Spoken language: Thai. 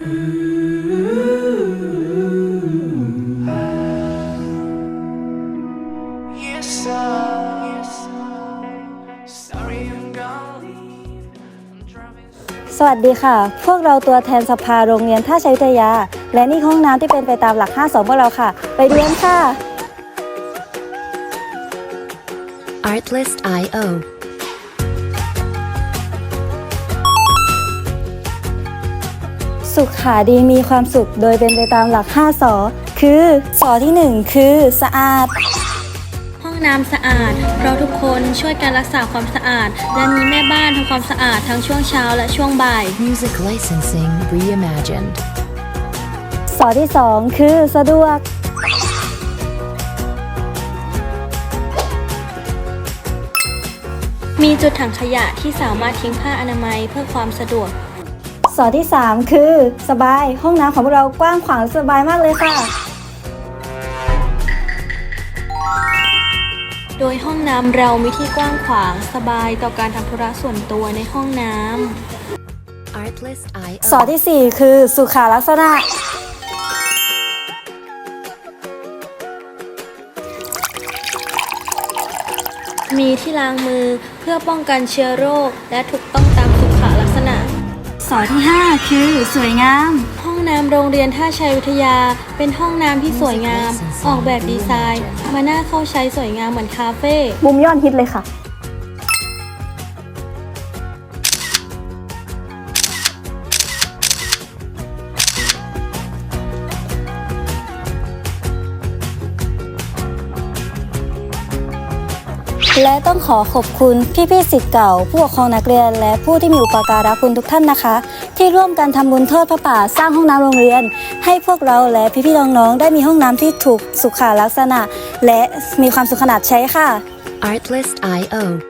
สวัสดีค่ะ พวกเราตัวแทนสภาโรงเรียนท่าชัยวิทยา และนี่ห้องน้ำที่เป็นไปตามหลัก 5 2 พวกเราค่ะ ไปเรียนค่ะ Artlist.io สุขขาดีมีความสุข โดยเป็นไปตามหลัก 5สอคือสอที่ 1 คือสะอาด ห้องน้ำสะอาดเพราะทุกคนช่วยการรักษาความสะอาด และมีแม่บ้านทำความสะอาดทั้งช่วงเช้าและช่วงบ่าย Music licensing reimagined. สอที่ 2 คือสะดวกมีจุดถังขยะที่สามารถทิ้งผ้าอนามัยเพื่อความสะดวกส อที่ 3 คือ สบายห้องน้ำของพวกเรากว้างขวางสบายมากเลยค่ะ โดยห้องน้ำเรามีที่กว้างขวางสบายต่อการทำธุระส่วนตัวในห้องน้ำ Artlist.io สอที่ 4 คือสุขาลักษณะ มีที่ล้างมือเพื่อป้องกันเชื้อโรคและถูกต้องตามสุขลักษณะ สอที่ 5 คือ สวยงาม ห้องน้ำโรงเรียนท่าชัยวิทยา เป็นห้องน้ำที่สวยงาม ออกแบบดีไซน์ มาน่าเข้าใช้สวยงามเหมือนคาเฟ่ มุมยอดฮิตเลยค่ะ และต้องขอขอบคุณพี่ๆสิทธิ์เก่า ผู้ปกครองนักเรียน และผู้ที่มีอุปการะคุณทุกท่านนะคะ ที่ร่วมกันทำบุญทอดพระป่าสร้างห้องน้ำโรงเรียน ให้พวกเราและพี่ๆน้องๆได้มีห้องน้ำที่ถูกสุขาลักษณะ และมีความสุขขนาดใช้ค่ะ Artlist.io